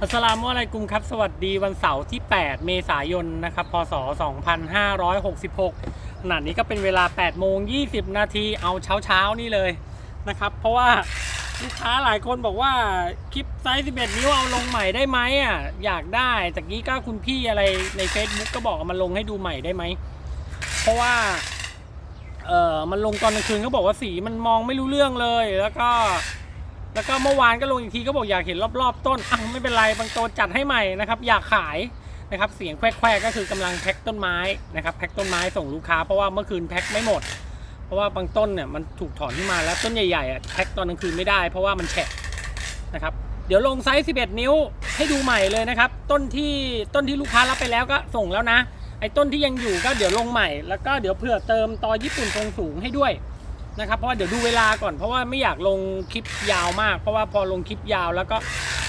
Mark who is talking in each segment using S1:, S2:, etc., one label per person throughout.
S1: อัสสลามุอะลัยกุมครับ สวัสดีวันเสาร์ที่ 8 เมษายนนะครับ พศ 2566ขณะนี้ก็เป็นเวลา 8 โมง 20 นาที เอาเช้าเช้านี่เลยนะครับ เพราะว่าลูกค้าหลายคนบอกว่าคลิปไซส์ 11 นิ้วเอาลงใหม่ได้ไหมอะ อยากได้แต่กี้ก็คุณพี่อะไรใน Facebook ก็บอกมาลงให้ดูใหม่ได้ไหม เพราะว่าเออมันลงตอนกลางคืนเขาบอกว่าสีมันมองไม่รู้เรื่องเลย แล้วก็ แล้วก็เมื่อวานก็ลงอีกทีก็บอกอยากเห็นรอบๆ ต้นอะไม่เป็นไรบางโตจัดให้ใหม่นะครับ อยากขายนะครับเสียงแควกๆก็คือกำลังแพ็คต้นไม้นะครับแพ็คต้นไม้ส่งลูกค้าเพราะว่าเมื่อคืนแพ็คไม่หมด เพราะว่าบางต้นเนี่ยมันถูกถอนขึ้นมาแล้วต้นใหญ่ๆอะแพ็คตอนกลางคืนไม่ได้เพราะว่ามันแฉะนะครับเดี๋ยวลงไซส์ 11 นิ้วให้ดูใหม่เลยนะครับ ต้นที่ต้นที่ลูกค้ารับไปแล้วก็ส่งแล้วนะ ไอ้ต้นที่ยังอยู่ก็เดี๋ยวลงใหม่ แล้วก็เดี๋ยวเผื่อเติมตอญี่ปุ่นทรงสูงให้ด้วย นะครับเพราะว่าเดี๋ยวดูเวลาก่อนเพราะว่าไม่อยากลงคลิปยาวมาก เพราะว่าพอลงคลิปยาวแล้วก็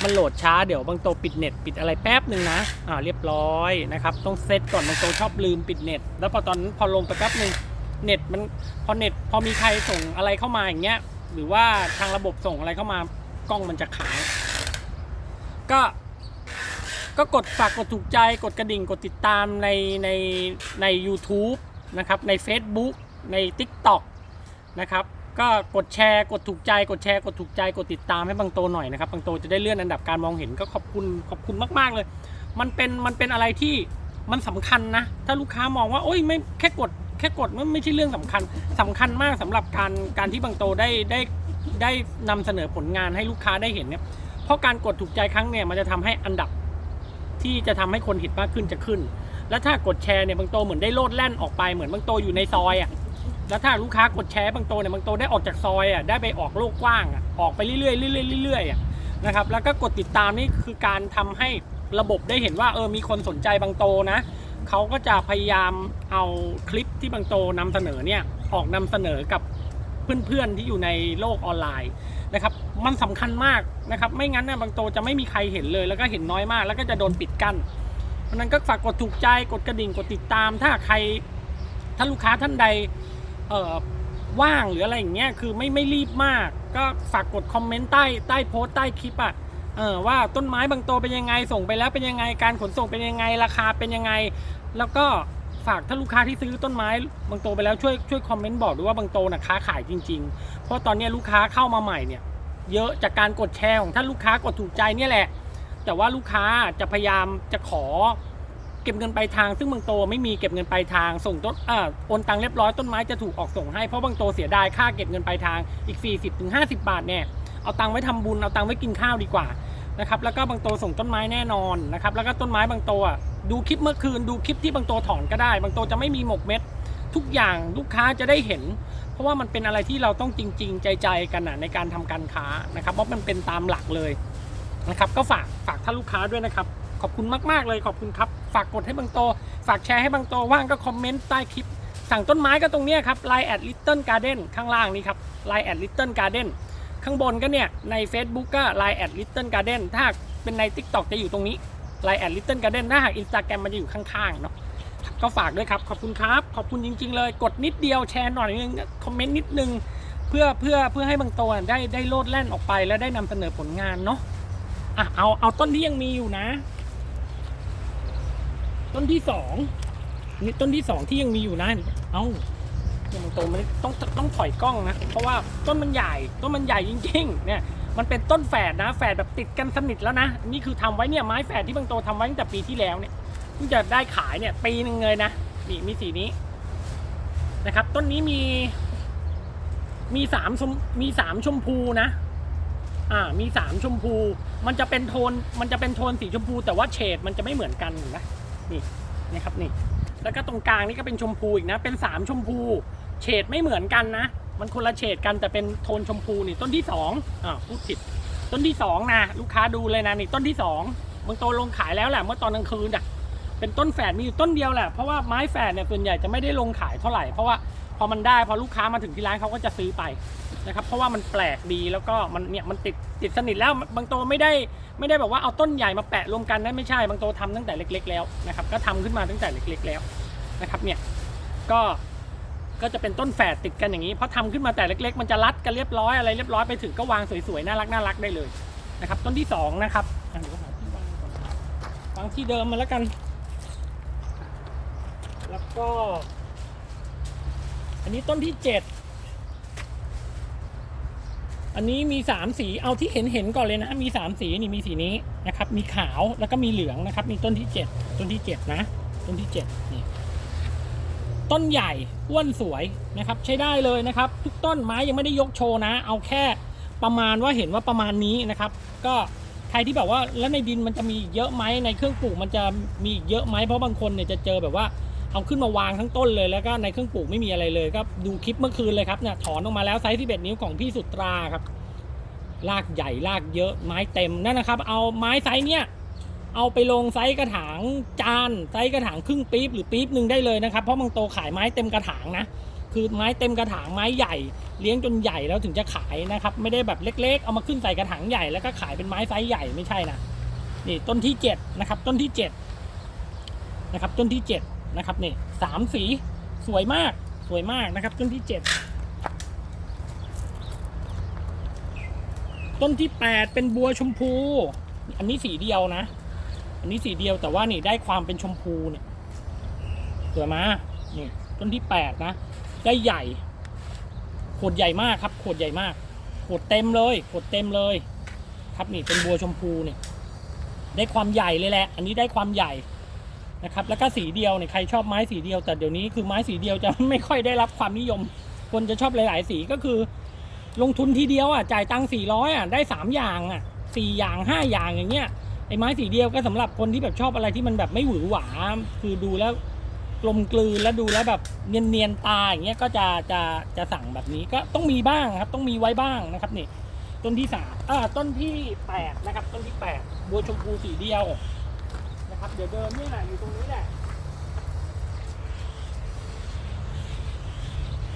S1: มันโหลดช้าเดี๋ยวบางโตปิดเน็ตปิดอะไรแป๊บหนึ่งนะอ่าเรียบร้อยนะครับต้องเซตก่อนบางโตชอบลืมปิดเน็ต แล้วพอตอนพอลงไปแป๊บหนึ่งเน็ตมันพอเน็ตพอมีใครส่งอะไรเข้ามาอย่างเงี้ยหรือว่าทางระบบส่งอะไรเข้ามากล้องมันจะค้างก็ก็กดฝากกดถูกใจกดกระดิ่งกดติดตามในในใน u t u b e นะครับใน Facebook ใน TikTok นะครับ ก็กดแชร์กดถูกใจกดแชร์กดถูกใจกดติดตามให้บางโตหน่อยนะครับบางโตจะได้เลื่อนอันดับการมองเห็นก็ขอบคุณขอบคุณมาก ๆเลย มันเป็นมันเป็นอะไรที่มันสำคัญนะ ถ้าลูกค้ามองว่าโอ้ยไม่แค่กดแค่กดมันไม่ใช่เรื่องสำคัญสำคัญมากสำหรับการการที่บางโตได้ได้ได้นำเสนอผลงานให้ลูกค้าได้เห็นเนี่ย เพราะการกดถูกใจครั้งเนี่ยมันจะทำให้อันดับที่จะทำให้คนเห็นมากขึ้นจะขึ้น แล้วถ้ากดแชร์เนี่ยบางโตเหมือนได้โลดแล่นออกไปเหมือนบางโตอยู่ในซอยอะ แล้วถ้าลูกค้ากดแชร์บางโตเนี่ยบางโตได้ออกจากซอยอะได้ไปออกโลกกว้างอะออกไปเรื่อยๆเรื่อยๆเรื่อยๆอะนะครับแล้วก็กดติดตามนี่คือการทำให้ระบบได้เห็นว่าเออมีคนสนใจบางโตนะเขาก็จะพยายามเอาคลิปที่บางโตนำเสนอเนี่ยออกนำเสนอกับเพื่อนๆที่อยู่ในโลกออนไลน์นะครับมันสำคัญมากนะครับไม่งั้นเนี่ยบางโตจะไม่มีใครเห็นเลย แล้วก็เห็นน้อยมาก แล้วก็จะโดนปิดกั้นเพราะนั้นก็ฝากกดถูกใจกดกระดิ่งกดติดตาม ถ้าใครถ้าลูกค้าท่านใด ว่างหรืออะไรอย่างเงี้ยคือไม่ไม่รีบมาก ก็ฝากกดคอมเมนต์ใต้ใต้โพสต์ใต้คลิปอะเออว่าต้นไม้บางโตวเป็นยังไงส่งไปแล้วเป็นยังไงการขนส่งเป็นยังไงราคาเป็นยังไง แล้วก็ฝากถ้าลูกค้าที่ซื้อต้นไม้บางโตวไปแล้วช่วยช่วยคอมเมนต์บอกด้วยว่าบางโตวน่ะค้าขายจริง ๆ เพราะตอนนี้ลูกค้าเข้ามาใหม่เนี่ย เยอะจากการกดแชร์ของท่านลูกค้ากดถูกใจเนี่ยแหละ แต่ว่าลูกค้าจะพยายามจะขอ ก็บเงินปลายทาง ซึ่งบางโตไม่มีเก็บเงินปลายทาง ส่งต้นอ่าโอนตังค์เรียบร้อยต้นไม้จะถูกออกส่งให้เพราะบางโตเสียดายค่าเก็บเงินปลายทางอีก 40ถึง50 บาทเนี่ยเอาตังค์ไว้ทำบุญเอาตังค์ไว้กินข้าวดีกว่านะครับแล้วก็บางโตส่งต้นไม้แน่นอนนะครับแล้วก็ต้นไม้บางโตอะดูคลิปเมื่อคืนดูคลิปที่บางโตถอนก็ได้ บางโตจะไม่มีหมกเม็ด ทุกอย่างลูกค้าจะได้เห็น เพราะว่ามันเป็นอะไรที่เราต้องจริง ๆ ใจๆกันนะในการทำการค้านะครับเพราะมันเป็นตามหลักเลยนะครับก็ฝากฝากท่านลูกค้าด้วยนะครับ ขอบคุณมากๆเลยขอบคุณครับ ฝากกดให้บางโต ฝากแชร์ให้บางโตว่างก็คอมเมนต์ใต้คลิป สั่งต้นไม้ก็ตรงนี้ครับ Line แอดลิตเติ้ลการ์เด้นข้างล่างนี้ครับ Line แอดลิตเติ้ลการ์เด้นข้างบนก็เนี่ย ใน Facebook ก็ Line แอดลิตเติ้ลการ์เด้นถ้าเป็นใน TikTok จะอยู่ตรงนี้ Line แอดลิตเติ้ลการ์เด้นถ้าหาก Instagram มันจะอยู่ข้างๆเนาะก็ฝากด้วยครับ ขอบคุณครับ ขอบคุณจริง ๆ เลย กดนิดเดียวแชร์หน่อยนึงคอมเมนต์นิดนึงเพื่อเพื่อเพื่อให้บางโตได้ได้โลดแล่นออกไป แล้วได้นำเสนอผลงานเนาะอะเอาเอาต้นที่ยังมีอยู่นะ ต้นที่สองนี่ต้นที่สองที่ยังมีอยู่นะเอาเนี่ยมันโตมันต้องต้องถอยกล้องนะ เพราะว่าต้นมันใหญ่ ต้นมันใหญ่จริงๆ เนี่ย มันเป็นต้นแฝดนะ แฝดแบบติดกันสนิทแล้วนะ นี่คือทำไว้เนี่ยไม้แฝดที่บางโตทำไว้ตั้งแต่ปีที่แล้วเนี่ยเพิ่งจะได้ขายเนี่ยปีหนึ่งเลยนะ นี่มีสีนี้นะครับ ต้นนี้มี มีสามชมมีสามชมพูนะ อ่า มีสามชมพู มันจะเป็นโทน มันจะเป็นโทนสีชมพู แต่ว่าเฉดมันจะไม่เหมือนกันนไหม นี่นี่ครับนี่ แล้วก็ตรงกลางนี่ก็เป็นชมพูอีกนะ เป็นสามชมพู เฉดไม่เหมือนกันนะ มันคนละเฉดกันแต่เป็นโทนชมพูนี่ต้นที่สองอ่าพูดผิด ต้นที่สองนะลูกค้าดูเลยนะนี่ต้นที่สองบางโตลงขายแล้วแหละเมื่อตอนกลางคืนอะเป็นต้นแฝดมีอยู่ต้นเดียวแหละเพราะว่าไม้แฝดเนี่ยส่วนใหญ่จะไม่ได้ลงขายเท่าไหร่เพราะว่า พอมันได้พอลูกค้ามาถึงที่ร้านเขาก็จะซื้อไปนะครับเพราะว่ามันแปลกดีแล้วก็มันเนี่ยมันติดติดสนิทแล้วบางโตไม่ได้ไม่ได้แบบว่าเอาต้นใหญ่มาแปะรวมกันนะไม่ใช่บางโตทำตั้งแต่เล็ก ๆ แล้วนะครับก็ทำขึ้นมาตั้งแต่เล็ก ๆ แล้วนะครับเนี่ยก็ก็จะเป็นต้นแฝดติดกันอย่างนี้เพราะทำขึ้นมาแต่เล็ก ๆ มันจะรัดกันเรียบร้อยอะไรเรียบร้อยไปถึงก็วางสวยๆน่ารักน่ารักได้เลยนะครับต้นที่สองนะครับเดี๋ยวหาที่วางางที่เดิมมาแล้วกัน แล้วก็ อันนี้ต้นที่เจ็ดอันนี้มีสามสีเอาที่เห็นเห็นก่อนเลยนะมีสามสีนี่มีสีนี้นะครับ มีขาวแล้วก็มีเหลืองนะครับ มีต้นที่เจ็ดต้นที่เจ็ดนะ ต้นที่เจ็ดนี่ต้นใหญ่อ้วนสวยนะครับ ใช้ได้เลยนะครับ ทุกต้นไม้ยังไม่ได้ยกโชว์นะ เอาแค่ประมาณว่าเห็นว่าประมาณนี้นะครับ ก็ใครที่แบบว่าแล้วในดินมันจะมีอีกเยอะไหมในเครื่องปลูกมันจะมีอีกเยอะไหมเพราะบางคนเนี่ยจะเจอแบบว่า เอาขึ้นมาวางทั้งต้นเลยแล้วก็ในเครื่องปลูกไม่มีอะไรเลยก็ดูคลิปเมื่อคืนเลยครับเนี่ยถอนออกมาแล้วไซส์11นิ้วของพี่สุตราครับรากใหญ่รากเยอะไม้เต็มนั่นนะครับ เอาไม้ไซส์เนี่ยเอาไปลงไซส์กระถางจานไซส์กระถางครึ่งปี๊บหรือปี๊บหนึ่งได้เลยนะครับเพราะบางโตขายไม้เต็มกระถางนะคือไม้เต็มกระถางไม้ใหญ่ เลี้ยงจนใหญ่แล้วถึงจะขายนะครับ ไม่ได้แบบเล็ก ๆ เอามาขึ้นใส่กระถางใหญ่แล้วก็ขายเป็นไม้ไซส์ใหญ่ไม่ใช่นะนี่ต้นที่เจ็ดนะครับต้นที่เจ็ดนะครับต้นที่เจ็ด นะครับนี่สามสีสวยมากสวยมากนะครับ ต้นที่เจ็ดต้นที่แปดเป็นบัวชมพู อันนี้สีเดียวนะ อันนี้สีเดียวแต่ว่านี่ได้ความเป็นชมพูเนี่ยสวยมานี่ต้นที่แปดนะ ได้ใหญ่ขวดใหญ่มากครับขวดใหญ่มากขวดเต็มเลยขวดเต็มเลย ครับนี่เป็นบัวชมพูเนี่ยได้ความใหญ่เลยแหละ อันนี้ได้ความใหญ่ นะครับแล้วก็สีเดียวเนี่ยใครชอบไม้สีเดียว แต่เดี๋ยวนี้คือไม้สีเดียวจะไม่ค่อยได้รับความนิยม คนจะชอบหลาย ๆ สีก็คือ ลงทุนทีเดียวอะจ่ายตังค์สี่ร้อยอะได้สามอย่างอะสี่อย่างห้าอย่างอย่างเงี้ยไอ้ไม้สีเดียวก็สำหรับคนที่แบบชอบอะไรที่มันแบบไม่หวือหวาคือดูแล้วกลมกลืนแล้วดูแล้วแบบเนียนเนียนตาอย่างเงี้ยก็จะจะจะสั่งแบบนี้ก็ต้องมีบ้างครับ ต้องมีไว้บ้างนะครับนี่ต้นที่สามอ่าต้นที่แปดนะครับ ต้นที่แปดบัวชมพูสีเดียว นะครับ เดี๋ยวเดิมนี่แหละอยู่ตรงนี้แหละ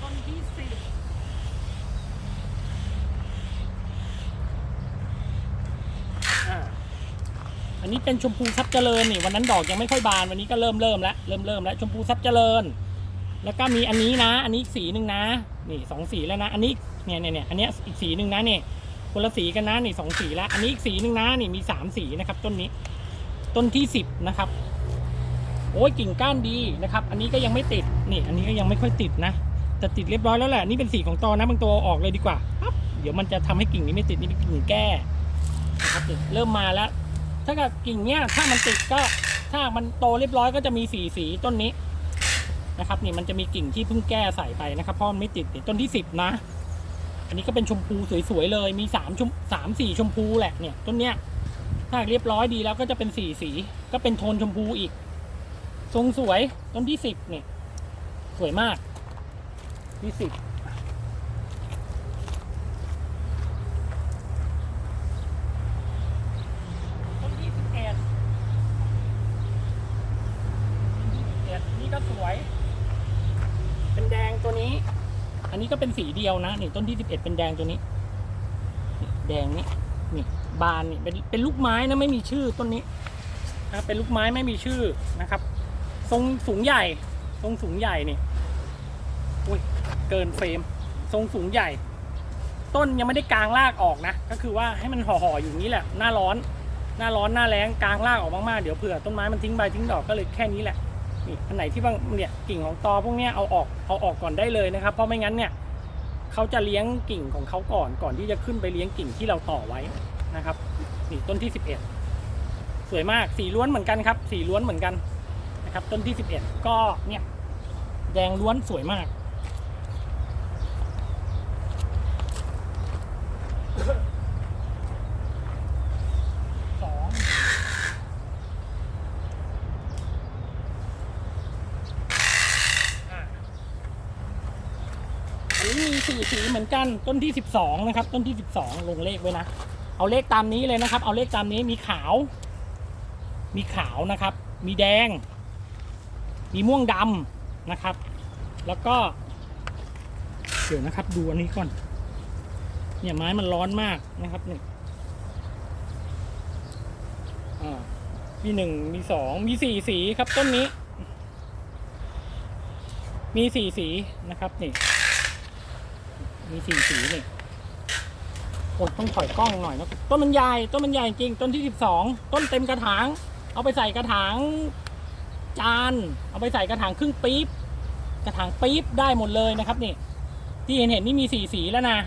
S1: ต้นที่สิบอันนี้เป็นชมพูซับเจริญนี่วันนั้นดอกยังไม่ค่อยบานวันนี้ก็เริ่มเริ่มแล้วเริ่มเริ่มแล้วชมพูซับเจริญ แล้วก็มีอันนี้นะ อันนี้อีกสีหนึ่งนะนี่สองสีแล้วนะ อันนี้เนี่ยเนี่ยเนี่ยอันนี้อีกสีหนึ่งนะเนี่ยคนละสีกันนะนี่สองสีแล้วอันนี้อีกสีหนึ่งนะนี่มีสามสีนะครับต้นนี้ ต้นที่สิบนะครับ โอ้ยกิ่งก้านดีนะครับ อันนี้ก็ยังไม่ติดนี่อันนี้ก็ยังไม่ค่อยติดนะแต่ติดเรียบร้อยแล้วแหละนี่เป็นสีของตอนะบางตัวออกเลยดีกว่าปั๊บเดี๋ยวมันจะทำให้กิ่งนี้ไม่ติดนี่เป็นกิ่งแก้นะครับเริ่มมาแล้ว ถ้ากิดกิ่งเนี้ยถ้ามันติดก็ถ้ามันโตเรียบร้อยก็จะมีสีสีต้นนี้นะครับนี่มันจะมีกิ่งที่เพิ่งแก้ใส่ไปนะครับเพราะมันไม่ติดต้นที่สิบนะ อันนี้ก็เป็นชมพูสวยๆเลยมีสามชมสามสี่ชมพูแหละเนี่ยต้นเนี้ย ถ้าเรียบร้อยดีแล้วก็จะเป็นสีสี ก็เป็นโทนชมพูอีก ทรงสวยต้นที่สิบเนี่ยสวยมากที่สิบต้นที่สิบเอ็ดเอ็ดนี่ก็สวย เป็นแดงตัวนี้ อันนี้ก็เป็นสีเดียวนะนี่ต้นที่สิบเอ็ดเป็นแดงตัวนี้ แดงนี่นี่ บานนี่เป็นเป็นลูกไม้นะไม่มีชื่อต้นนี้นะเป็นลูกไม้ไม่มีชื่อนะครับ ทรงสูงใหญ่ ทรงสูงใหญ่นี่อุ้ยเกินเฟรม ทรงสูงใหญ่ ต้นยังไม่ได้กลางรากออกนะ ก็คือว่าให้มันห่อๆอยู่อย่างนี้แหละ หน้าร้อน หน้าร้อนหน้าแล้งกลางรากออกมากๆเดี๋ยวเผื่อต้นไม้มันทิ้งใบทิ้งดอกก็เลยแค่นี้แหละนี่อันไหนที่บางเนี่ยกิ่งของตอพวกเนี้ยเอาออกเอาออกก่อนได้เลยนะครับ เพราะไม่งั้นเนี่ยเขาจะเลี้ยงกิ่งของเขาก่อนก่อนที่จะขึ้นไปเลี้ยงกิ่งที่เราต่อไว้ นะครับนี่ต้นที่ 11 สวยมากสีล้วนเหมือนกันครับ สีล้วนเหมือนกันนะครับ ต้นที่ 11 ก็เนี่ยแดงล้วนสวยมากสองอะอันนี้มีสี่สีเหมือนกันต้นที่สิบสองนะครับ ต้นที่สิบสองลงเลขไว้นะ เอาเลขตามนี้เลยนะครับ เอาเลขตามนี้มีขาว มีขาวนะครับ มีแดง มีม่วงดำนะครับ แล้วก็ เดี๋ยวนะครับ ดูอันนี้ก่อน เนี่ยไม้มันร้อนมากนะครับเนี่ยอ่ามีหนึ่งมีสองมีสี่สีครับต้นนี้ มีสี่สีนะครับนี่ มีสี่สีนี่ คนต้องถอยกล้องหน่อยนะต้นมันใหญ่ต้นมันใหญ่จริงต้นที่สิบสองต้นเต็มกระถาง เอาไปใส่กระถางจาน เอาไปใส่กระถางครึ่งปี๊บกระถางปี๊บได้หมดเลยนะครับนี่ ที่เห็นเห็นนี่มีสี่สีแล้วนะ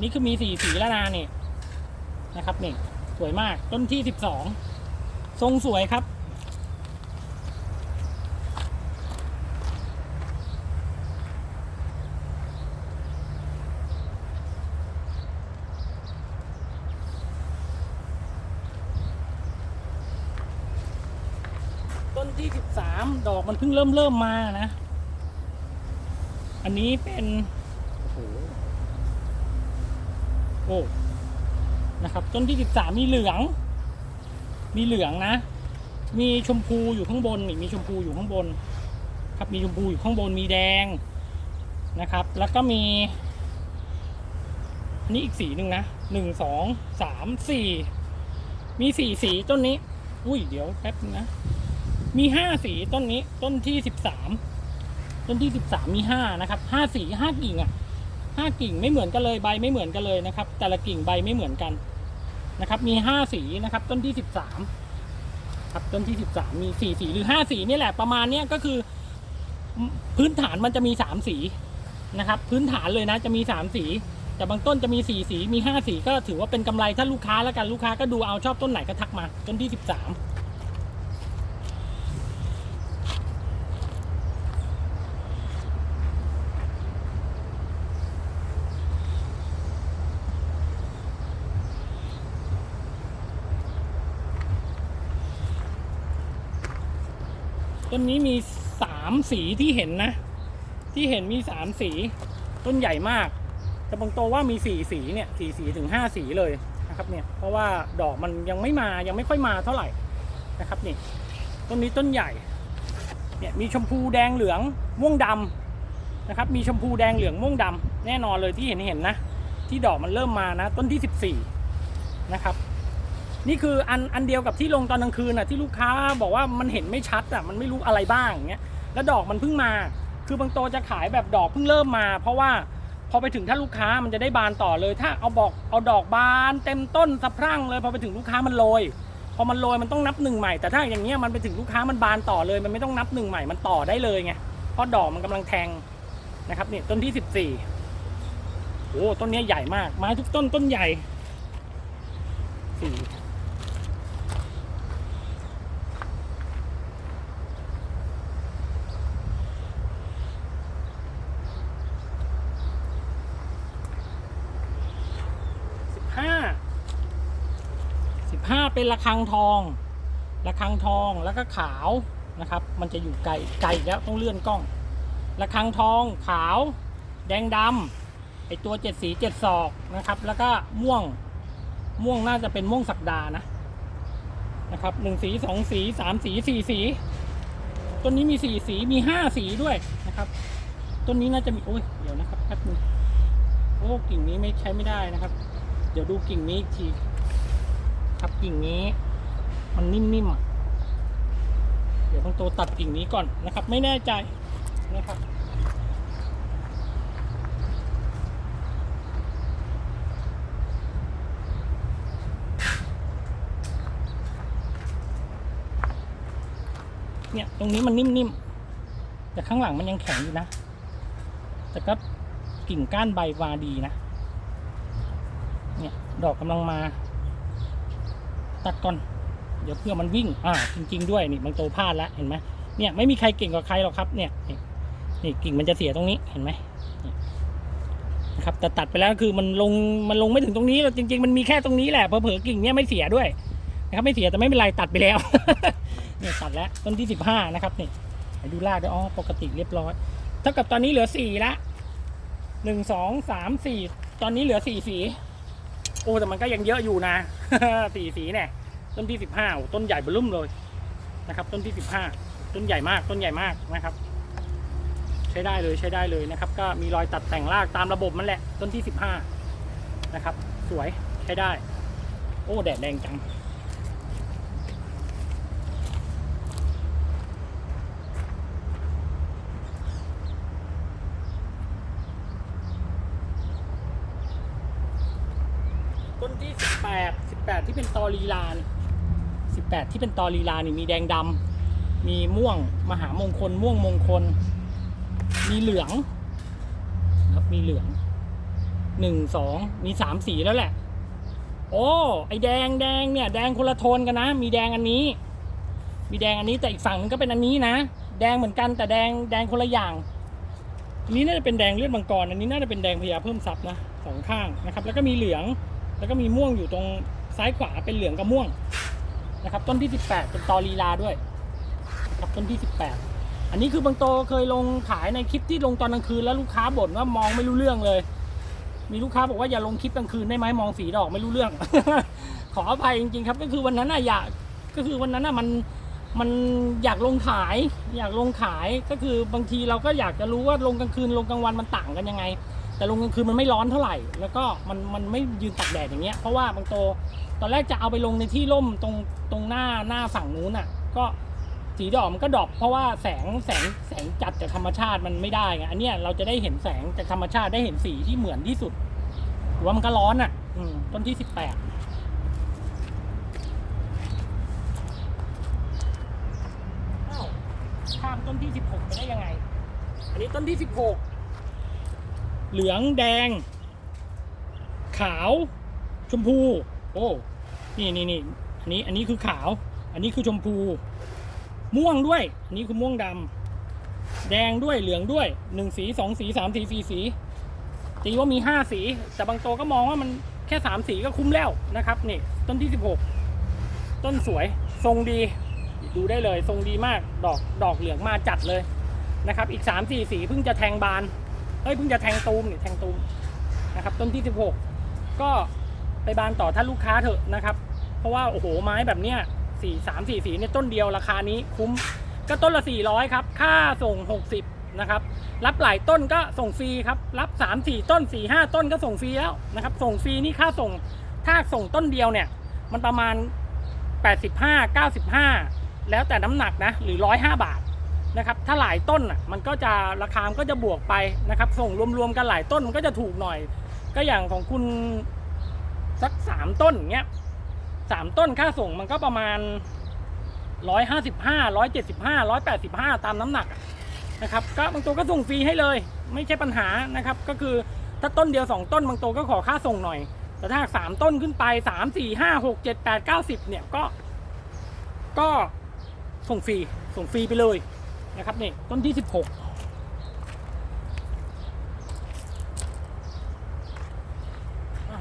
S1: นี่คือมีสี่สีแล้วนะนี่นะครับนี่สวยมากต้นที่สิบสองทรงสวยครับ ต้นที่สิบสา มันเพิ่งเริ่มเริ่มมานะ อันนี้เป็น โอ้โหโอ้นะครับ ต้นที่สิบสามมีเหลือง มีเหลืองนะ มีชมพูอยู่ข้างบนนี่มีชมพูอยู่ข้างบน ครับมีชมพูอยู่ข้างบนมีแดงนะครับ แล้วก็มีอันนี้อีกสีหนึ่งนะหนึ่งสองสามสี่มีสี่สีต้นนี้ อุ้ยเดี๋ยวแป๊บนึงนะ มีห้าสีต้นนี้ต้นที่สิบสามต้นที่สิบสามมีห้านะครับห้าสีห้ากิ่งอะห้ากิ่งไม่เหมือนกันเลยใบไม่เหมือนกันเลยนะครับ แต่ละกิ่งใบไม่เหมือนกันนะครับ มีห้าสีนะครับ ต้นที่สิบสามครับต้นที่สิบสามมีสี่สีหรือห้าสีนี่แหละประมาณเนี้ยก็คือ พื้นฐานมันจะมีสามสีนะครับ พื้นฐานเลยนะจะมีสามสีแต่บางต้นจะมีสี่สีมีห้าสีก็ถือว่าเป็นกำไรถ้าลูกค้าแล้วกันลูกค้าก็ดูเอาชอบต้นไหนก็ทักมาต้นที่สิบสาม ต้นนี้มีสามสีที่เห็นนะ ที่เห็นมีสามสี ต้นใหญ่มาก แต่บางโตวว่ามีสี่สีเนี่ยสี่สีถึงห้าสีเลยนะครับเนี่ยเพราะว่าดอกมันยังไม่มายังไม่ค่อยมาเท่าไหร่นะครับนี่ต้นนี้ต้นใหญ่เนี่ยมีชมพูแดงเหลืองม่วงดำนะครับมีชมพูแดงเหลืองม่วงดำแน่นอนเลยที่เห็นเห็นนะ ที่ดอกมันเริ่มมานะ ต้นที่สิบสี่นะครับ นี่คืออันอันเดียวกับที่ลงตอนกลางคืนอะที่ลูกค้าบอกว่ามันเห็นไม่ชัดอะมันไม่รู้อะไรบ้างอย่างเงี้ยแล้วดอกมันเพิ่งมา คือบางโตจะขายแบบดอกเพิ่งเริ่มมา เพราะว่าพอไปถึงถ้าลูกค้ามันจะได้บานต่อเลย ถ้าเอาบอกเอาดอกบานเต็มต้นสะพรั่งเลยพอไปถึงลูกค้ามันโรยพอมันโรยมันต้องนับหนึ่งใหม่แต่ถ้าอย่างเงี้ยมันไปถึงลูกค้ามันบานต่อเลย มันไม่ต้องนับหนึ่งใหม่มันต่อได้เลยไงเพราะดอกมันกำลังแทงนะครับเนี่ยต้นที่สิบสี่โอ้ต้นนี้ใหญ่มากไม้ทุกต้นต้นใหญ่สี่ สิบห้า สิบห้า เป็นระฆังทองระฆังทองแล้วก็ขาวนะครับ มันจะอยู่ไกลไกลแล้วต้องเลื่อนกล้องระฆังทองขาว แดงดำไอตัวเจ็ดสีเจ็ดศอกนะครับ แล้วก็ม่วงม่วงน่าจะเป็นม่วงสักดานะนะครับหนึ่งสีสองสีสามสีสี่สีต้นนี้มีสี่สีมีห้าสีด้วยนะครับต้นนี้น่าจะมีโอ้ยเดี๋ยวนะครับแป๊บนึงโอ้กิ่งนี้ไม่ใช้ไม่ได้นะครับ เดี๋ยวดูกิ่งนี้อีกที ครับ กิ่งนี้ มันนิ่มๆเดี๋ยวต้องโตตัดกิ่งนี้ก่อนนะครับ ไม่แน่ใจนะครับเนี่ยตรงนี้มันนิ่มๆ แต่ข้างหลังมันยังแข็งอยู่นะ แต่ก็กิ่งก้านใบวาดีนะ เนี่ย ดอกกำลังมา ตัดก่อน เดี๋ยวเพื่อมันวิ่ง อ่า จริง ๆ ด้วยนี่มันโตพลาดแล้วเห็นไหมเนี่ยไม่มีใครเก่งกว่าใครหรอกครับ เนี่ย นี่กิ่งมันจะเสียตรงนี้เห็นไหมนะครับแต่ตัดไปแล้วคือมันลงมันลงไม่ถึงตรงนี้หรอกจริง ๆ มันมีแค่ตรงนี้แหละเผลอๆกิ่งเนี่ยไม่เสียด้วยนะครับไม่เสียแต่ไม่เป็นไรตัดไปแล้วเนี่ยตัดแล้วต้นที่สิบห้านะครับนี่ดูรากด้วยอ๋อปกติเรียบร้อย เท่ากับตอนนี้เหลือสี่ละหนึ่งสองสามสี่ตอนนี้เหลือสี่สี โอ้แต่มันก็ยังเยอะอยู่นะสี่สีเนี่ยต้นที่สิบห้าต้นใหญ่บร์ลุ่มเลยนะครับ ต้นที่สิบห้าต้นใหญ่มากต้นใหญ่มากนะครับ ใช้ได้เลยใช้ได้เลยนะครับ ก็มีรอยตัดแต่งรากตามระบบมันแหละ ต้นที่สิบห้านะครับ สวยใช้ได้ โอ้แดดแดงจัง ต้นที่สิบแปดที่เป็นตอรีลาน 18 ที่เป็นตอลีลานี่มีแดงดำมีม่วงมหามงคล ม่วงมงคล มีเหลืองครับมีเหลืองหนึ่งสองมีสามสีแล้วแหละ โอ้ไอแดงแดงเนี่ยแดงคนละโทนกันนะ มีแดงอันนี้ มีแดงอันนี้แต่อีกฝั่งนึงก็เป็นอันนี้นะ แดงเหมือนกันแต่แดงแดงคนละอย่างอันนี้น่าจะเป็นแดงเลือดมังกรอันนี้น่าจะเป็นแดงพญาเพิ่มทรัพย์นะสองข้างนะครับ แล้วก็มีเหลือง แล้วก็มีม่วงอยู่ตรงซ้ายขวาเป็นเหลืองกับม่วงนะครับ ต้นที่ 18 เป็นตอลีลาด้วยครับต้นที่ 18 อันนี้คือบางโตเคยลงขายในคลิปที่ลงตอนกลางคืนแล้วลูกค้าบ่นว่ามองไม่รู้เรื่องเลย มีลูกค้าบอกว่าอย่าลงคลิปกลางคืนได้ไหมมองสีดอกไม่รู้เรื่อง ขออภัยจริงๆครับ ก็คือวันนั้นน่ะอยากก็คือวันนั้นน่ะมันมันอยากลงขาย อยากลงขายก็คือบางทีเราก็อยากจะรู้ว่าลงกลางคืนลงกลางวันมันต่างกันยังไง แต่ลงกลางคืนมันไม่ร้อนเท่าไหร่ แล้วก็มันมันไม่ยืนตากแดดอย่างเงี้ย เพราะว่าบางโตตอนแรกจะเอาไปลงในที่ร่มตรงตรงหน้าหน้าฝั่งนู้นอะ ก็สีดอกมันก็ดอปเพราะว่าแสงแสงแสงจัดจากธรรมชาติมันไม่ได้ไงอันเนี้ยเราจะได้เห็นแสงจากธรรมชาติได้เห็นสีที่เหมือนที่สุดหรือว่ามันก็ร้อนอะ อืมต้นที่สิบแปดข้ามต้นที่สิบหกไปได้ยังไง อันนี้ต้นที่สิบหก เหลืองแดง ขาว ชมพู โอ้นี่นี่นี่อันนี้อันนี้คือขาว อันนี้คือชมพู ม่วงด้วย อันนี้คือม่วงดำแดงด้วยเหลืองด้วยหนึ่งสีสองสีสามสีสี่สีตีว่ามีห้าสี แต่บางตัวก็มองว่ามันแค่สามสีก็คุ้มแล้วนะครับนี่ต้นที่สิบหกต้นสวยทรงดีดูได้เลยทรงดีมากดอกดอกเหลืองมาจัดเลยนะครับ อีกสามสี่สีเพิ่งจะแทงบาน เฮ้ยเพิ่งจะแทงตูมเนี่ยแทงตูมนะครับต้นที่ 16 ก็ไปบานต่อท่านลูกค้าเถอะนะครับ เพราะว่าโอ้โหไม้แบบเนี้ยสี่สามสี่สีเนี่ยต้นเดียวราคานี้คุ้มก็ต้นละ 400 ครับ ค่าส่ง 60 นะครับ รับหลายต้นก็ส่งฟรีครับ รับ 3 4 ต้น 4 5 ต้นก็ส่งฟรีแล้วนะครับ ส่งฟรีนี่ค่าส่ง ถ้าส่งต้นเดียวเนี่ย มันประมาณ 85 95 แล้วแต่น้ำหนักนะ หรือ 105 บาท นะครับถ้าหลายต้นอะมันก็จะราคามก็จะบวกไปนะครับ ส่งรวมๆกันหลายต้นมันก็จะถูกหน่อย ก็อย่างของคุณสักสามต้นอย่างเงี้ยสามต้นค่าส่งมันก็ประมาณร้อยห้าสิบห้าร้อยเจ็ดสิบห้าร้อยแปดสิบห้าตามน้ำหนักนะครับ ก็บางตัวก็ส่งฟรีให้เลย ไม่ใช่ปัญหานะครับ ก็คือถ้าต้นเดียวสองต้นบางตัวก็ขอค่าส่งหน่อย แต่ถ้าสามต้นขึ้นไปสามสี่ห้าหกเจ็ดแปดเก้าสิบเนี่ยก็ ก็ส่งฟรีส่งฟรีไปเลย นะครับนี่ต้นที่ 16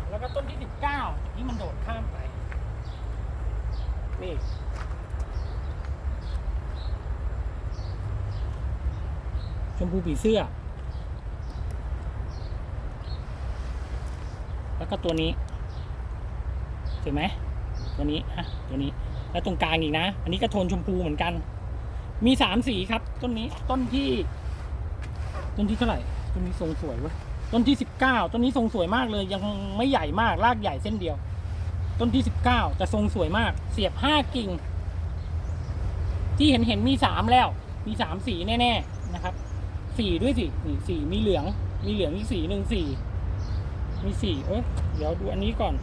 S1: แล้วก็ต้นที่ 19 นี่มันโดดข้ามไป นี่ชมพูผีเสื้อ แล้วก็ตัวนี้เห็นไหมตัวนี้อะตัวนี้ แล้วตรงกลางอีกนะ อันนี้ก็โทนชมพูเหมือนกัน มีสามสีครับ ต้นนี้ต้นที่ ต้นที่เท่าไหร่ ต้นนี้ทรงสวยเว้ยต้นที่สิบเก้าต้นนี้ทรงสวยมากเลย ยังไม่ใหญ่มากรากใหญ่เส้นเดียว ต้นที่สิบเก้าแต่ทรงสวยมาก เสียบห้ากิ่ง ที่เห็นเห็นมีสามแล้ว มีสามสีแน่ๆนะครับสี่ด้วยสินี่สี่มีเหลือง มีเหลืองอีกสีหนึ่งสี่มีสี่เอ้ยเดี๋ยวดูอันนี้ก่อน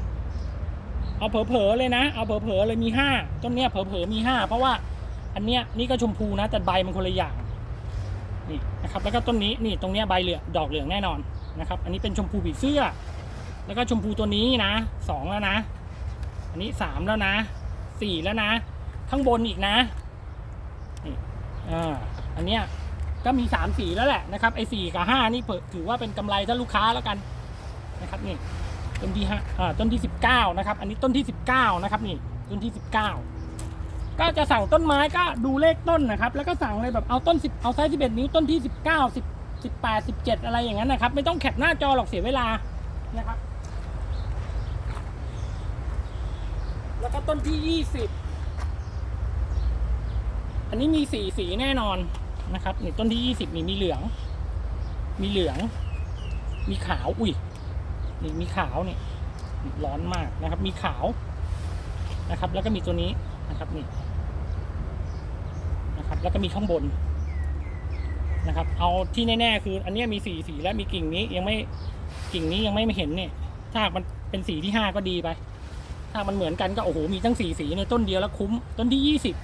S1: เอาเผลอๆเลยนะ เอาเผลอๆเลยมีห้าต้นเนี้ยเผลอๆมีห้าเพราะว่า อันเนี้ยนี่ก็ชมพูนะแต่ใบมันคนละอย่างนี่นะครับแล้วก็ต้นนี้นี่ตรงเนี้ยใบเหลืองดอกเหลืองแน่นอนนะครับ อันนี้เป็นชมพูผีเสื้อ แล้วก็ชมพูตัวนี้นะสองแล้วนะ อันนี้สามแล้วนะสี่แล้วนะ ข้างบนอีกนะนี่อ่าอันเนี้ยก็มีสามสีแล้วแหละนะครับไอ้สี่กับห้านี่ถือว่าเป็นกำไรถ้าลูกค้าแล้วกันนะครับนี่ต้นที่ห้าอ่าต้นที่สิบเก้านะครับ อันนี้ต้นที่สิบเก้านะครับนี่ต้นที่สิบเก้า ก็จะสั่งต้นไม้ก็ดูเลขต้นนะครับ แล้วก็สั่งเลยแบบเอาต้นสิบเอาไซส์สิบเอ็ดนิ้วต้นที่สิบเก้าสิบแปดสิบเจ็ดอะไรอย่างนั้นนะครับ ไม่ต้องแคปหน้าจอหรอกเสียเวลานะครับ แล้วก็ต้นที่ยี่สิบอันนี้มีสีสีแน่นอนนะครับนี่ต้นที่ยี่สิบนี่มีเหลือง มีเหลือง มีขาวอุ้ยนี่มีขาวนี่ร้อนมากนะครับ มีขาวนะครับ แล้วก็มีตัวนี้ นะครับนี่นะครับ แล้วก็มีข้างบนนะครับ เอาที่แน่ๆคือ อันนี้มีสีสีและมีกิ่งนี้ยังไม่กิ่งนี้ยังไม่เห็นเนี่ย ถ้ามันเป็นสีที่ห้าก็ดีไป ถ้ามันเหมือนกันก็โอ้โหมีตั้งสี่สีในต้นเดียวแล้วคุ้ม ต้นที่ยี่สิบ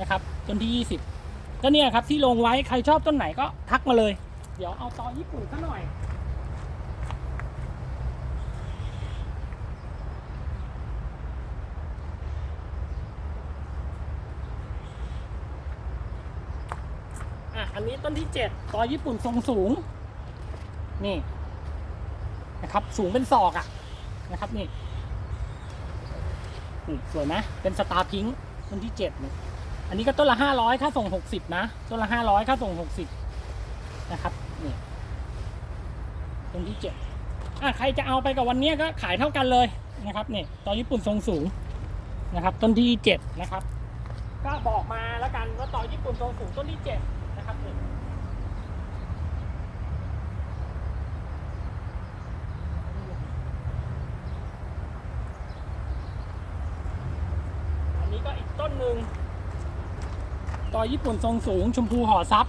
S1: นะครับ ต้นที่ยี่สิบก็เนี่ยครับที่ลงไว้ใครชอบต้นไหนก็ทักมาเลย เดี๋ยวเอาตอญี่ปุ่นซะหน่อย อันนี้ต้นที่ 7 ต่อญี่ปุ่นทรงสูง นี่นะครับ สูงเป็นศอกอะ่ะนะครับนี่นี่สวยไหมเป็นสตาร์พิงต้นที่7เนี่อันนี้ก็ต้นละ500ค่าส่ง 60 นะ ต้นละ500ค่าส่ง 60 นะครับนี่ต้นที่7อะใครจะเอาไปกับวันนี้ก็ขายเท่ากันเลยนะครับนี่ตอญี่ปุ่นทรงสูงนะครับ ต้นที่ 7 นะครับก็บอกมาแล้วกันว่าต่อญี่ปุ่นทรงสูงต้นที่ 7 หนึ่งต่อญี่ปุ่นทรงสูงชมพูห่อซับ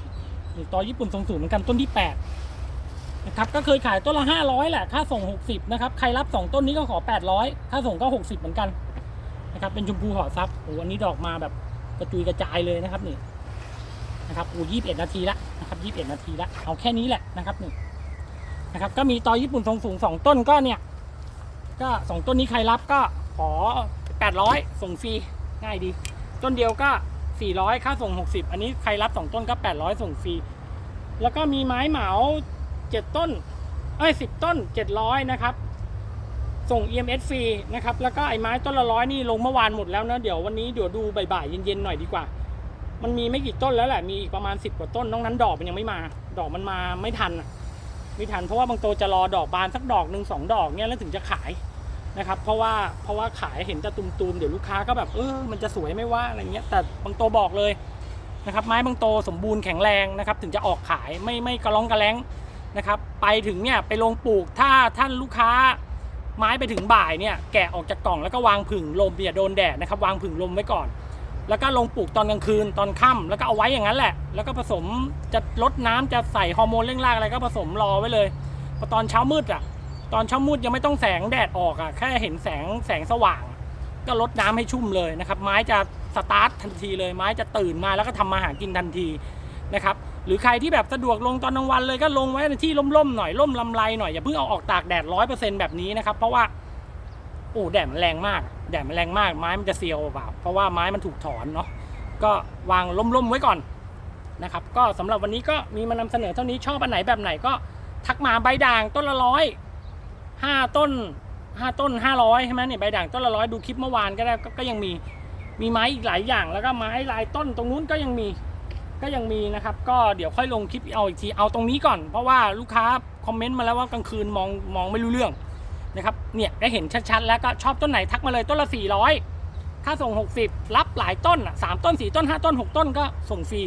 S1: นี่ต่อญี่ปุ่นทรงสูงเหมือนกันต้นที่แปดนะครับ ก็เคยขายต้นละห้าร้อยแหละ ค่าส่งหกสิบนะครับ ใครรับสองต้นนี้ก็ขอแปดร้อยค่าส่งก็หกสิบเหมือนกันนะครับ เป็นชมพูห่อซับโอ้อันนี้ดอกมาแบบกระจุยกระจายเลยนะครับนี่นะครับอูยี่สิบเอ็ดนาทีละนะครับยี่สิบเอ็ดนาทีละเอาแค่นี้แหละนะครับนี่นะครับ ก็มีตอญี่ปุ่นทรงสูงสองต้นก็เนี่ย ก็สองต้นนี้ใครรับก็ขอแปดร้อยส่งฟรีง่ายดี ต้นเดียวก็สี่ร้อยค่าส่งหกสิบอันนี้ใครรับสองต้นก็แปดร้อยส่งฟรี แล้วก็มีไม้เหมาเจ็ดต้น เอ้ยสิบต้นเจ็ดร้อยนะครับ ส่ง EMS ฟรีนะครับ แล้วก็ไอ้ไม้ต้นละร้อยนี่ลงเมื่อวานหมดแล้วนะเดี๋ยววันนี้เดี๋ยวดูบ่ายๆเย็นๆหน่อยดีกว่า มันมีไม่กี่ต้นแล้วแหละ มีอีกประมาณ 10 กว่าต้น นอกนั้นดอกมันยังไม่มา ดอกมันมาไม่ทันไม่ทันเพราะว่าบางโตจะรอดอกบานสักดอกหนึ่งสองดอกเนี่ยแล้วถึงจะขาย นะครับเพราะว่าเพราะว่าขายเห็นแต่ตุมๆเดี๋ยวลูกค้าก็แบบเออมันจะสวยไม่ว่าอะไรเงี้ยแต่บางโตบอกเลยนะครับไม้บางโตสมบูรณ์แข็งแรงนะครับถึงจะออกขายไม่ไม่กระล้องกระแล้งนะครับไปถึงเนี่ยไปลงปลูกถ้าท่านลูกค้าไม้ไปถึงบ่ายเนี่ยแกะออกจากกล่องแล้วก็วางผึ่งลมอย่าโดนแดดนะครับวางผึ่งลมไว้ก่อน แล้วก็ลงปลูกตอนกลางคืนตอนค่ำแล้วก็เอาไว้อย่างนั้นแหละ แล้วก็ผสมจะลดน้ำจะใส่ฮอร์โมนเร่งรากอะไรก็ผสมรอไว้เลยพอตอนเช้ามืดอะ ตอนเช้ามืดยังไม่ต้องแสงแดดออกอะแค่เห็นแสงแสงสว่าง ก็ลดน้ำให้ชุ่มเลยนะครับ ไม้จะสตาร์ททันทีเลยไม้จะตื่นมาแล้วก็ทำมาหากินทันทีนะครับหรือใครที่แบบสะดวกลงตอนกลางวันเลยก็ลงไว้ในที่ร่มๆหน่อยร่มลำไรหน่อยอย่าเพิ่งเอาออกตากแดดร้อยเปอร์เซ็นต์แบบนี้นะครับเพราะว่าโอ้แดดมันแรงมาก แดดมันแรงมากไม้มันจะเซียวเปล่าเพราะว่าไม้มันถูกถอนเนาะก็วางล่มๆไว้ก่อนนะครับก็สำหรับวันนี้ก็มีมานำเสนอเท่านี้ชอบอันไหนแบบไหนก็ทักมาใบด่างต้นละร้อย ห้าต้นห้าต้นห้าร้อยใช่ไหมเนี่ยใบด่างต้นละร้อยดูคลิปเมื่อวานก็ได้ก็ก็ยังมีมีไม้อีกหลายอย่าง แล้วก็ไม้ลายต้นตรงนู้นก็ยังมีก็ยังมีนะครับ ก็เดี๋ยวค่อยลงคลิปเอาอีกทีเอาตรงนี้ก่อน เพราะว่าลูกค้าคอมเมนต์มาแล้วว่ากลางคืนมองมองไม่รู้เรื่องนะครับเนี่ยได้เห็นชัดๆแล้วก็ชอบต้นไหนทักมาเลยต้นละ400ค่าส่ง 60 รับหลายต้นอะสามต้น 4 ต้น 5 ต้น 6 ต้นก็ส่งฟรี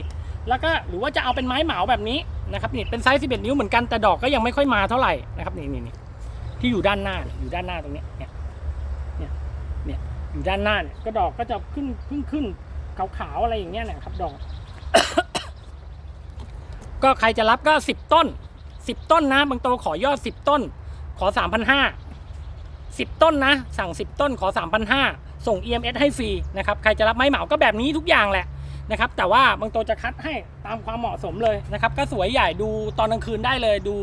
S1: แล้วก็หรือว่าจะเอาเป็นไม้เหมาแบบนี้นะครับนี่เป็นไซส์11 นิ้วเหมือนกันแต่ดอกก็ยังไม่ค่อยมาเท่าไหร่นะครับนี่นี่นี่ ที่อยู่ด้านหน้าอยู่ด้านหน้าตรงนี้เนี่ยเนี่ยเนี่ยอยู่ด้านหน้าเนี่ยก็ดอกก็จะขึ้นขึ้นขึ้นขาวๆอะไรอย่างเงี้ยนะครับดอก ก็ใครจะรับก็10ต้น10ต้นนะบางโตขอยอด10ต้น ขอ3,500 10ต้นนะ สั่ง10ต้นขอ3,500ส่ง EMS ให้ฟรีนะครับใครจะรับไม้เหมาก็แบบนี้ทุกอย่างแหละนะครับแต่ว่าบางตัวจะคัดให้ตามความเหมาะสมเลยนะครับก็สวยใหญ่ดูตอนกลางคืนได้เลย ดู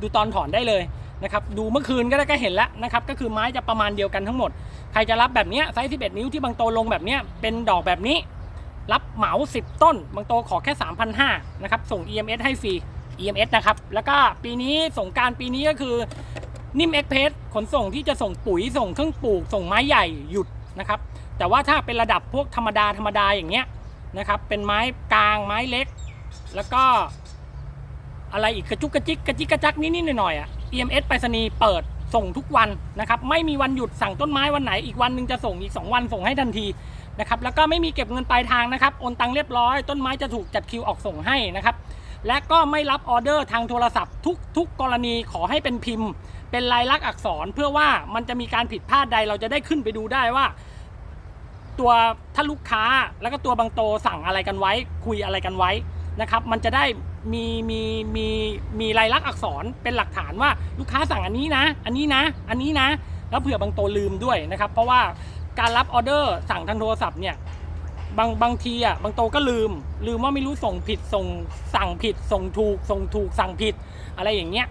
S1: ดูตอนถอนได้เลย นะครับดูเมื่อคืนก็ได้ก็เห็นแล้วนะครับก็คือไม้จะประมาณเดียวกันทั้งหมด ใครจะรับแบบนี้ไซส์11 นิ้วที่บางโตลงแบบนี้เป็นดอกแบบนี้ รับเหมา 10 ต้น บางโตขอแค่3,500นะครับส่ง EMS ให้ฟรี EMS นะครับแล้วก็ปีนี้สงการปีนี้ก็คือนิ่มเอ็กเพสขนส่งที่จะส่งปุ๋ยส่งเครื่องปลูก ส่งไม้ใหญ่หยุดนะครับแต่ว่าถ้าเป็นระดับพวกธรรมดาธรรมดาอย่างเงี้ยนะครับเป็นไม้กลางไม้เล็ก แล้วก็อะไรอีกกระจุกกระจิกกระจิกกระจักนิดๆหน่อยๆอะ EMS ไปรษณีย์เปิดส่งทุกวันนะครับไม่มีวันหยุดสั่งต้นไม้วันไหนอีกวันหนึ่งจะส่งอีก 2 วันส่งให้ทันทีนะครับแล้วก็ไม่มีเก็บเงินปลายทางนะครับโอนตังเรียบร้อยต้นไม้จะถูกจัดคิวออกส่งให้นะครับและก็ไม่รับออเดอร์ทางโทรศัพท์ทุกทุกกรณีขอให้เป็นพิมพ์ เป็นลายลักษณ์อักษรเพื่อว่ามันจะมีการผิดพลาดใดเราจะได้ขึ้นไปดูได้ว่า ตัวถ้าลูกค้าแล้วก็ตัวบางโตสั่งอะไรกันไว้ คุยอะไรกันไว้ นะครับมันจะได้มีมีมีมีลายลักษณ์อักษรเป็นหลักฐานว่าลูกค้าสั่งอันนี้นะ อันนี้นะ อันนี้นะ แล้วเผื่อบางโตวลืมด้วยนะครับ เพราะว่าการรับออเดอร์สั่งทางโทรศัพท์เนี่ยบางบางทีอะบางโตก็ลืม ลืมว่าไม่รู้ส่งผิดส่งสั่งผิด ส่งถูก ส่งถูกสั่งผิดอะไรอย่างเงี้ย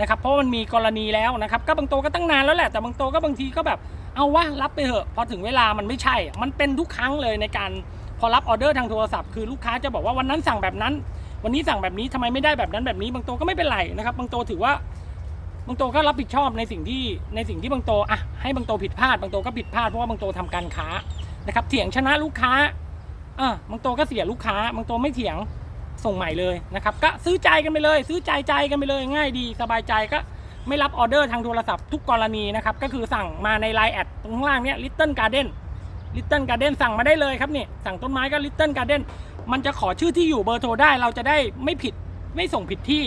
S1: นะครับเพราะมันมีกรณีแล้วนะครับ ก็บางโตก็ตั้งนานแล้วแหละแต่บางโตก็บางทีก็แบบเอาวะรับไปเถอะพอถึงเวลามันไม่ใช่ มันเป็นทุกครั้งเลยในการ พอรับออเดอร์ทางโทรศัพท์คือลูกค้าจะบอกว่าวันนั้นสั่งแบบนั้น วันนี้สั่งแบบนี้ทำไมไม่ได้แบบนั้นแบบนี้ บางโตวก็ไม่เป็นไรนะครับ บางโตวถือว่าบางโตวก็รับผิดชอบในสิ่งที่ในสิ่งที่บางโตวอะให้บางโตวผิดพลาด บางโตวก็ผิดพลาดเพราะว่าบางโตวทำการค้านะครับเถียงชนะลูกค้าอะบางโตวก็เสียลูกค้า บางโตวไม่เถียงส่งใหม่เลยนะครับก็ซื้อใจกันไปเลย ซื้อใจใจกันไปเลยง่ายดี สบายใจก็ไม่รับออเดอร์ทางโทรศัพท์ทุกกรณีนะครับก็คือสั่งมาในไลน์แอดตรงข้างล่างเนี้ ย Little Garden Little Garden สั่งมาได้เลยครับนี่สั่งต้นไม้ก็ Little Garden มันจะขอชื่อที่อยู่เบอร์โทรได้เราจะได้ไม่ผิดไม่ส่งผิดที่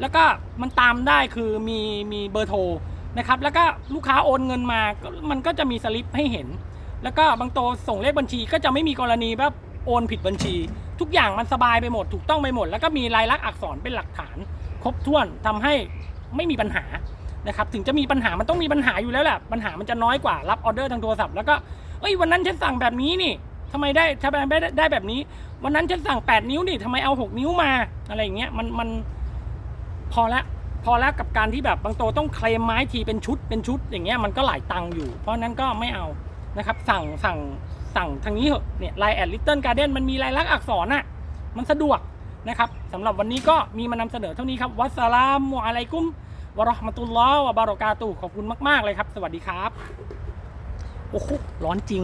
S1: แล้วก็มันตามได้คือมีมีเบอร์โทรนะครับแล้วก็ลูกค้าโอนเงินมาก็มันก็จะมีสลิปให้เห็น แล้วก็บางโตส่งเลขบัญชีก็จะไม่มีกรณีแบบโอนผิดบัญชี ทุกอย่างมันสบายไปหมด ถูกต้องไปหมด แล้วก็มีลายลักษณ์อักษรเป็นหลักฐาน ครบถ้วนทำให้ไม่มีปัญหานะครับถึงจะมีปัญหามันต้องมีปัญหาอยู่แล้วแหละปัญหามันจะน้อยกว่ารับออเดอร์ทางโทรศัพท์แล้วก็ เอ้ยวันนั้นฉันสั่งแบบนี้นี่ทำไมได้ทำไมได้ได้แบบนี้ วันนั้นฉันสั่ง8นิ้วนี่ทำไมเอา6นิ้วมา อะไรอย่างเงี้ยมันมันพอละพอแล้วกับการที่แบบบางโตวต้องเคลมไม้ทีเป็นชุดเป็นชุดอย่างเงี้ยมันก็หลายตังค์อยู่ เพราะนั้นก็ไม่เอานะครับ สั่งสั่งสั่งทางนี้เหอะเนี่ยไลน์แอดลิตเติ้ลการ์เด้นมันมีลายลักษณ์อักษรน่ะมันสะดวกนะครับสำหรับวันนี้ก็มีมานำเสนอเท่านี้ครับวัสสลามุอะลัยกุมวะราะห์มะตุลลอฮ์วะบารอกาตุขอบคุณมาก ๆ เลยครับ สวัสดีครับ โอ้โหร้อนจริง